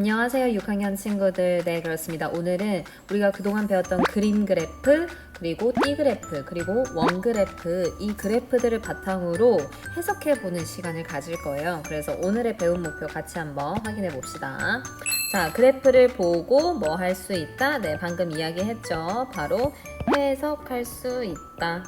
안녕하세요 6학년 친구들. 네 그렇습니다. 오늘은 우리가 그동안 배웠던 그림 그래프 그리고 띠 그래프 그리고 원 그래프 이 그래프들을 바탕으로 해석해 보는 시간을 가질 거예요. 그래서 오늘의 배운 목표 같이 한번 확인해 봅시다. 자 그래프를 보고 뭐 할 수 있다? 네 방금 이야기했죠. 바로 해석할 수 있다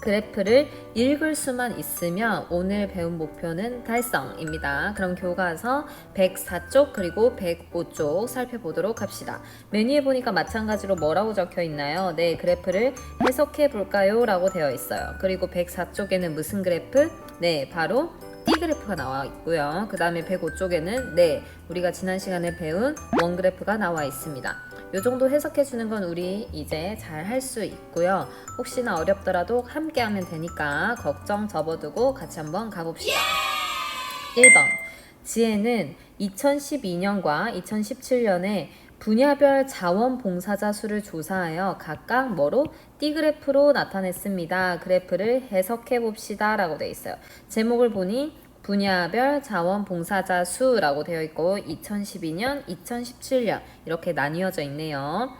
그래프를 읽을 수만 있으면 오늘 배운 목표는 달성입니다. 그럼 교과서 104쪽 그리고 105쪽 살펴보도록 합시다. 메뉴에 보니까 마찬가지로 뭐라고 적혀 있나요? 네, 그래프를 해석해 볼까요? 라고 되어 있어요. 그리고 104쪽에는 무슨 그래프? 네, 바로 띠 그래프가 나와 있고요. 그 다음에 105쪽에는 네, 우리가 지난 시간에 배운 원 그래프가 나와 있습니다. 요 정도 해석해 주는 건 우리 이제 잘 할 수 있고요. 혹시나 어렵더라도 함께 하면 되니까 걱정 접어두고 같이 한번 가봅시다. 1번. 지혜는 2012년과 2017년에 분야별 자원봉사자 수를 조사하여 각각 뭐로 띠그래프로 나타냈습니다. 그래프를 해석해 봅시다. 라고 되어 있어요. 제목을 보니 분야별 자원봉사자 수라고 되어 있고 2012년, 2017년 이렇게 나뉘어져 있네요.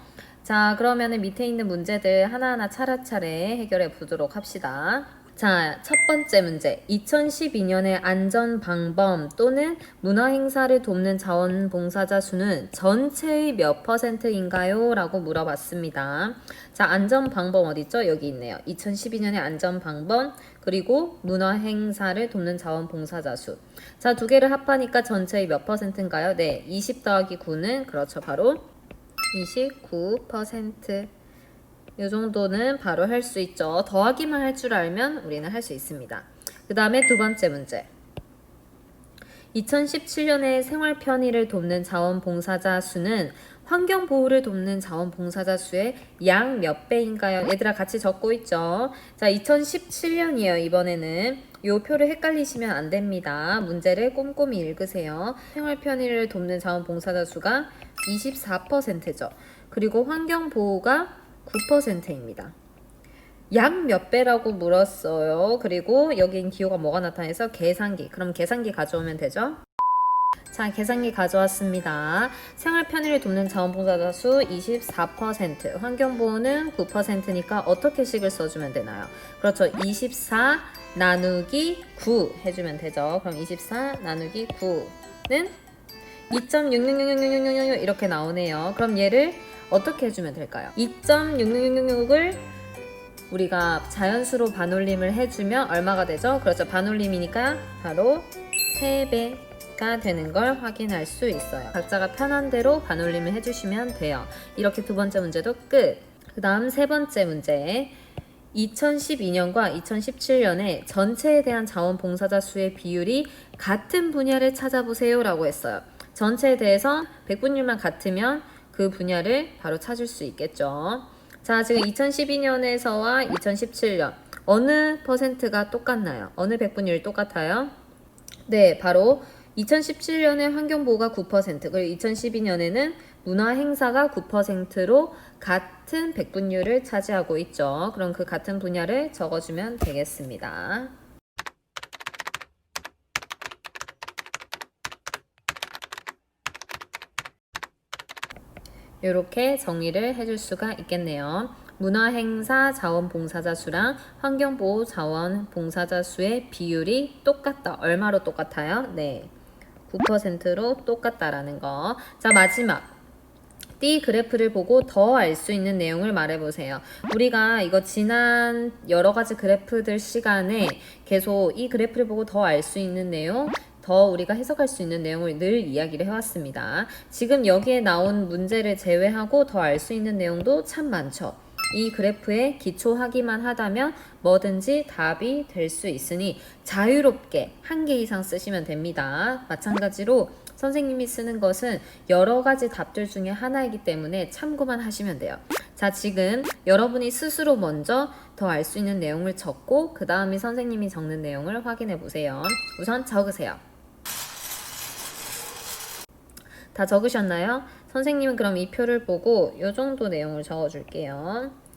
자, 그러면 밑에 있는 문제들 하나하나 차례차례 해결해 보도록 합시다. 자, 첫 번째 문제. 2012년의 안전방범 또는 문화행사를 돕는 자원봉사자 수는 전체의 몇 퍼센트인가요? 라고 물어봤습니다. 자, 안전방범 어디있죠? 여기 있네요. 2012년의 안전방범, 그리고 문화 행사를 돕는 자원봉사자 수. 자, 두 개를 합하니까 전체의 몇 퍼센트인가요? 네, 20 더하기 9는 그렇죠. 바로 29%. 이 정도는 바로 할 수 있죠. 더하기만 할 줄 알면 우리는 할 수 있습니다. 그 다음에 두 번째 문제. 2017년에 생활 편의를 돕는 자원봉사자 수는 환경 보호를 돕는 자원봉사자 수의 양 몇 배인가요? 얘들아 같이 적고 있죠. 자, 2017년이에요. 이번에는 요 표를 헷갈리시면 안 됩니다. 문제를 꼼꼼히 읽으세요. 생활 편의를 돕는 자원봉사자 수가 24%죠. 그리고 환경 보호가 9%입니다. 약몇 배라고 물었어요. 그리고 여긴 기호가 뭐가 나타나서 계산기. 그럼 계산기 가져오면 되죠? 자, 계산기 가져왔습니다. 생활 편의를 돕는 자원봉사자 수 24%, 환경보호는 9%니까 어떻게 식을 써주면 되나요? 그렇죠. 24 나누기 9 해주면 되죠. 그럼 24 나누기 9는 2.6666666 이렇게 나오네요. 그럼 얘를 어떻게 해주면 될까요? 2.66666을 우리가 자연수로 반올림을 해주면 얼마가 되죠? 그렇죠. 반올림이니까 바로 3배 가 되는 걸 확인할 수 있어요. 각자가 편한 대로 반올림을 해주시면 돼요. 이렇게 두 번째 문제도 끝. 그 다음 세 번째 문제. 2012년과 2017년에 전체에 대한 자원봉사자 수의 비율이 같은 분야를 찾아보세요 라고 했어요. 전체에 대해서 백분율만 같으면 그 분야를 바로 찾을 수 있겠죠. 자, 지금 2012년에서와 2017년 어느 퍼센트가 똑같나요? 어느 백분율이 똑같아요? 네, 바로 2017년에 환경보호가 9%, 그리고 2012년에는 문화행사가 9%로 같은 백분율을 차지하고 있죠. 그럼 그 같은 분야를 적어주면 되겠습니다. 이렇게 정리를 해줄 수가 있겠네요. 문화행사 자원봉사자 수랑 환경보호 자원봉사자 수의 비율이 똑같다. 얼마로 똑같아요? 네. 9%로 똑같다라는 거. 자, 마지막. 띠 그래프를 보고 더 알 수 있는 내용을 말해보세요. 우리가 이거 지난 여러 가지 그래프들 시간에 계속 이 그래프를 보고 더 알 수 있는 내용, 더 우리가 해석할 수 있는 내용을 늘 이야기를 해왔습니다. 지금 여기에 나온 문제를 제외하고 더 알 수 있는 내용도 참 많죠. 이 그래프에 기초하기만 하다면 뭐든지 답이 될 수 있으니 자유롭게 한 개 이상 쓰시면 됩니다. 마찬가지로 선생님이 쓰는 것은 여러 가지 답들 중에 하나이기 때문에 참고만 하시면 돼요. 자, 지금 여러분이 스스로 먼저 더 알 수 있는 내용을 적고 그 다음에 선생님이 적는 내용을 확인해 보세요. 우선 적으세요. 다 적으셨나요? 선생님은 그럼 이 표를 보고 이 정도 내용을 적어줄게요.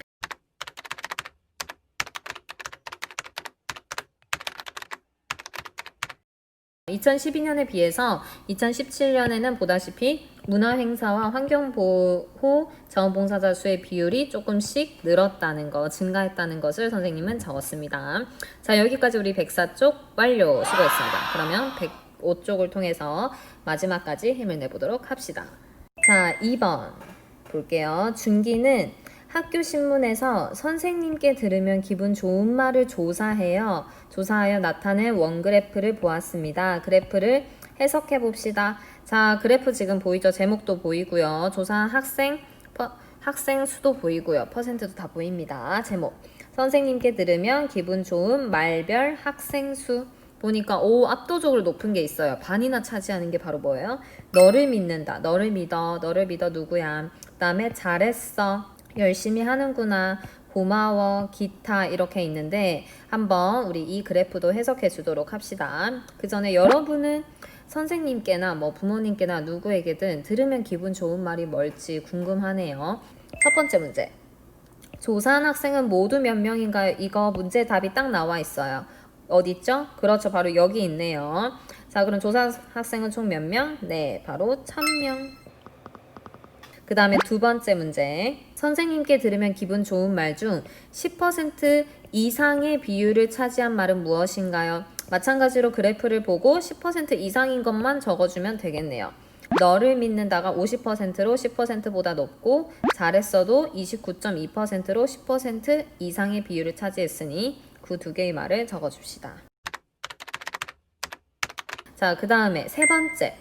2012년에 비해서 2017년에는 보다시피 문화행사와 환경보호 자원봉사자 수의 비율이 조금씩 늘었다는 거, 증가했다는 것을 선생님은 적었습니다. 자, 여기까지 우리 104쪽 완료. 수고했습니다. 그러면 105쪽을 통해서 마지막까지 힘을 내보도록 합시다. 자, 2번 볼게요. 준기는 학교 신문에서 선생님께 들으면 기분 좋은 말을 조사해요. 조사하여 나타낸 원그래프를 보았습니다. 그래프를 해석해 봅시다. 자, 그래프 지금 보이죠? 제목도 보이고요. 조사한 학생 퍼- 학생 수도 보이고요. 퍼센트도 다 보입니다. 제목. 선생님께 들으면 기분 좋은 말별 학생 수. 보니까 오 압도적으로 높은 게 있어요. 반이나 차지하는 게 바로 뭐예요? 너를 믿는다. 너를 믿어. 너를 믿어 누구야? 그다음에 잘했어. 열심히 하는구나. 고마워. 기타 이렇게 있는데 한번 우리 이 그래프도 해석해 주도록 합시다. 그 전에 여러분은 선생님께나 뭐 부모님께나 누구에게든 들으면 기분 좋은 말이 뭘지 궁금하네요. 첫 번째 문제. 조사한 학생은 모두 몇 명인가요? 이거 문제 답이 딱 나와 있어요. 어디 있죠? 그렇죠. 바로 여기 있네요. 자, 그럼 조사 학생은 총 몇 명? 네, 바로 1000명. 그 다음에 두 번째 문제. 선생님께 들으면 기분 좋은 말 중 10% 이상의 비율을 차지한 말은 무엇인가요? 마찬가지로 그래프를 보고 10% 이상인 것만 적어주면 되겠네요. 너를 믿는다가 50%로 10%보다 높고 잘했어도 29.2%로 10% 이상의 비율을 차지했으니 그 두 개의 말을 적어줍시다. 자, 그 다음에 세 번째.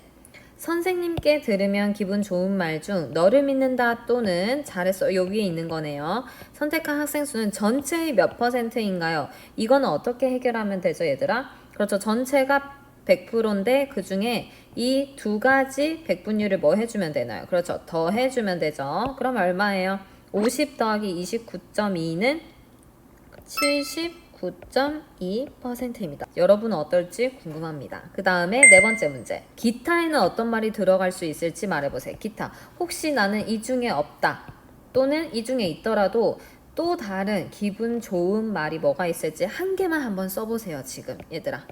선생님께 들으면 기분 좋은 말 중 너를 믿는다 또는 잘했어 요 위에 있는 거네요. 선택한 학생 수는 전체의 몇 퍼센트인가요? 이거는 어떻게 해결하면 되죠, 얘들아? 그렇죠. 전체가 100%인데 그 중에 이 두 가지 백분율을 뭐 해주면 되나요? 그렇죠. 더 해주면 되죠. 그럼 얼마예요? 50 더하기 29.2는 79.2%입니다. 여러분은 어떨지 궁금합니다. 그 다음에 네 번째 문제. 기타에는 어떤 말이 들어갈 수 있을지 말해보세요. 기타. 혹시 나는 이 중에 없다. 또는 이 중에 있더라도 또 다른 기분 좋은 말이 뭐가 있을지 한 개만 한번 써보세요. 지금 얘들아.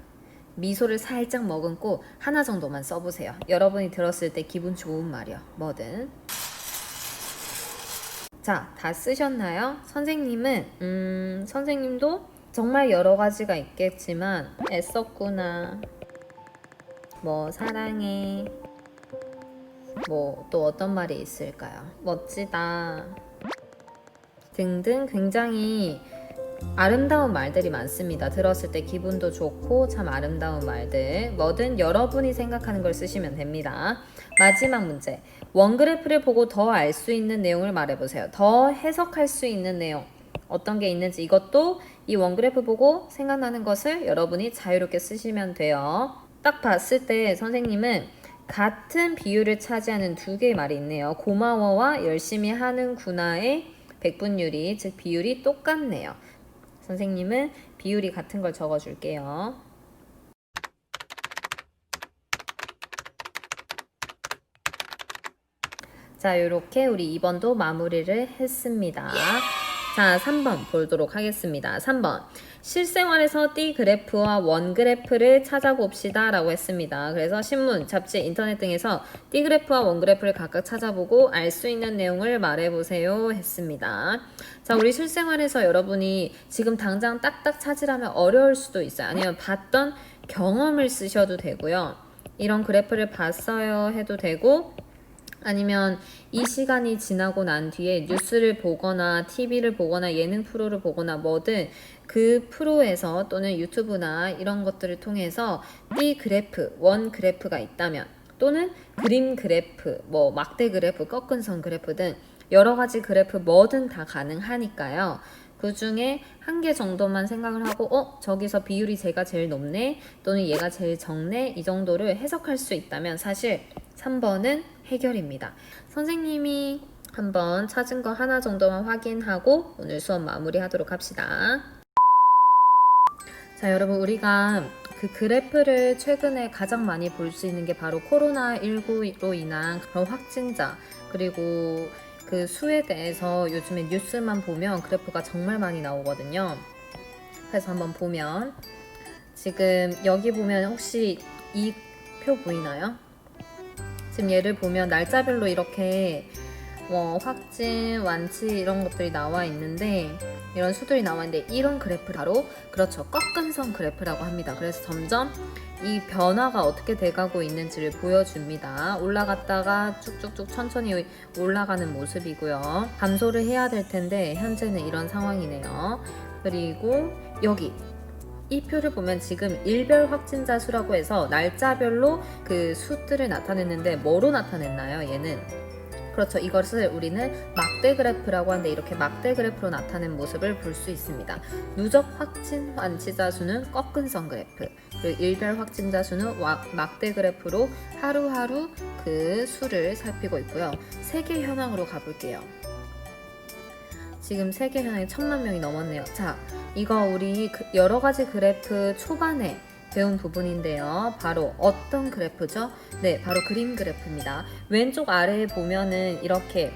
미소를 살짝 머금고 하나 정도만 써보세요. 여러분이 들었을 때 기분 좋은 말이요. 뭐든. 자, 다 쓰셨나요? 선생님은, 음, 선생님도 정말 여러 가지가 있겠지만, 애썼구나. 뭐, 사랑해. 뭐, 또 어떤 말이 있을까요? 멋지다. 등등 굉장히 아름다운 말들이 많습니다. 들었을 때 기분도 좋고 참 아름다운 말들. 뭐든 여러분이 생각하는 걸 쓰시면 됩니다. 마지막 문제. 원그래프를 보고 더 알 수 있는 내용을 말해보세요. 더 해석할 수 있는 내용. 어떤 게 있는지 이것도 이 원그래프 보고 생각나는 것을 여러분이 자유롭게 쓰시면 돼요. 딱 봤을 때 선생님은 같은 비율을 차지하는 두 개의 말이 있네요. 고마워와 열심히 하는구나의 백분율이 즉 비율이 똑같네요. 선생님은 비율이 같은 걸 적어줄게요. 자, 이렇게 우리 2번도 마무리를 했습니다. 자, 3번 보도록 하겠습니다. 3번. 실생활에서 띠 그래프와 원 그래프를 찾아봅시다 라고 했습니다. 그래서 신문, 잡지, 인터넷 등에서 띠 그래프와 원 그래프를 각각 찾아보고 알 수 있는 내용을 말해보세요 했습니다. 자, 우리 실생활에서 여러분이 지금 당장 딱딱 찾으라면 어려울 수도 있어요. 아니면 봤던 경험을 쓰셔도 되고요. 이런 그래프를 봤어요 해도 되고 아니면 이 시간이 지나고 난 뒤에 뉴스를 보거나 TV를 보거나 예능 프로를 보거나 뭐든 그 프로에서 또는 유튜브나 이런 것들을 통해서 띠 그래프, 원 그래프가 있다면 또는 그림 그래프, 뭐 막대 그래프, 꺾은 선 그래프 등 여러 가지 그래프 뭐든 다 가능하니까요. 그 중에 한 개 정도만 생각을 하고, 어, 저기서 비율이 제가 제일 높네, 또는 얘가 제일 적네, 이 정도를 해석할 수 있다면 사실 3번은 해결입니다. 선생님이 한번 찾은 거 하나 정도만 확인하고 오늘 수업 마무리 하도록 합시다. 자, 여러분, 우리가 그 그래프를 최근에 가장 많이 볼 수 있는 게 바로 코로나19로 인한 그런 확진자, 그리고 그 수에 대해서 요즘에 뉴스만 보면 그래프가 정말 많이 나오거든요. 그래서 한번 보면 지금 여기 보면 혹시 이 표 보이나요? 지금 얘를 보면 날짜별로 이렇게 뭐 확진, 완치 이런 것들이 나와 있는데 이런 수들이 나와 있는데 이런 그래프 바로 그렇죠 꺾은 선 그래프라고 합니다. 그래서 점점 이 변화가 어떻게 돼가고 있는지를 보여줍니다. 올라갔다가 쭉쭉쭉 천천히 올라가는 모습이고요. 감소를 해야 될 텐데 현재는 이런 상황이네요. 그리고 여기 이 표를 보면 지금 일별 확진자 수라고 해서 날짜별로 그 수들을 나타냈는데 뭐로 나타냈나요? 얘는 그렇죠. 이것을 우리는 막대 그래프라고 하는데 이렇게 막대 그래프로 나타낸 모습을 볼 수 있습니다. 누적 확진 완치자 수는 꺾은 선 그래프, 그리고 일별 확진자 수는 와- 막대 그래프로 하루하루 그 수를 살피고 있고요. 세계 현황으로 가볼게요. 지금 세계 현황이 천만 명이 넘었네요. 자, 이거 우리 그 여러 가지 그래프 초반에 배운 부분인데요. 바로 어떤 그래프죠? 네, 바로 그림 그래프입니다. 왼쪽 아래에 보면은 이렇게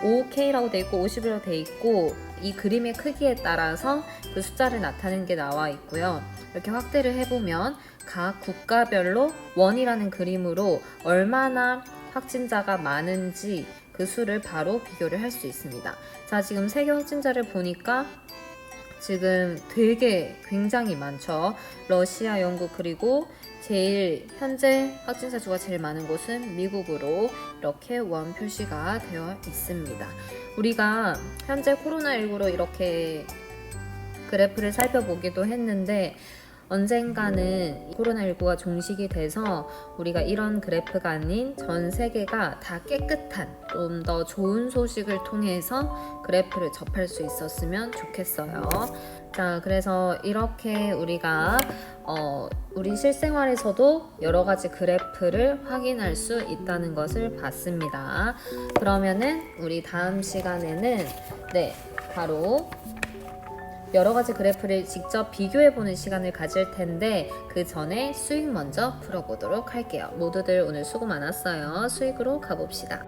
5K라고 돼 있고 50이라고 돼 있고 이 그림의 크기에 따라서 그 숫자를 나타내는 게 나와 있고요. 이렇게 확대를 해보면 각 국가별로 원이라는 그림으로 얼마나 확진자가 많은지 그 수를 바로 비교를 할 수 있습니다. 자, 지금 세계 확진자를 보니까 지금 되게 굉장히 많죠. 러시아, 영국 그리고 제일 현재 확진자 수가 제일 많은 곳은 미국으로 이렇게 원 표시가 되어 있습니다. 우리가 현재 코로나19로 이렇게 그래프를 살펴보기도 했는데 언젠가는 코로나19가 종식이 돼서 우리가 이런 그래프가 아닌 전 세계가 다 깨끗한 좀 더 좋은 소식을 통해서 그래프를 접할 수 있었으면 좋겠어요. 자, 그래서 이렇게 우리가 어, 우리 실생활에서도 여러 가지 그래프를 확인할 수 있다는 것을 봤습니다. 그러면은 우리 다음 시간에는 네, 바로 여러 가지 그래프를 직접 비교해 보는 시간을 가질 텐데 그 전에 수익 먼저 풀어보도록 할게요. 모두들 오늘 수고 많았어요. 수익으로 가봅시다.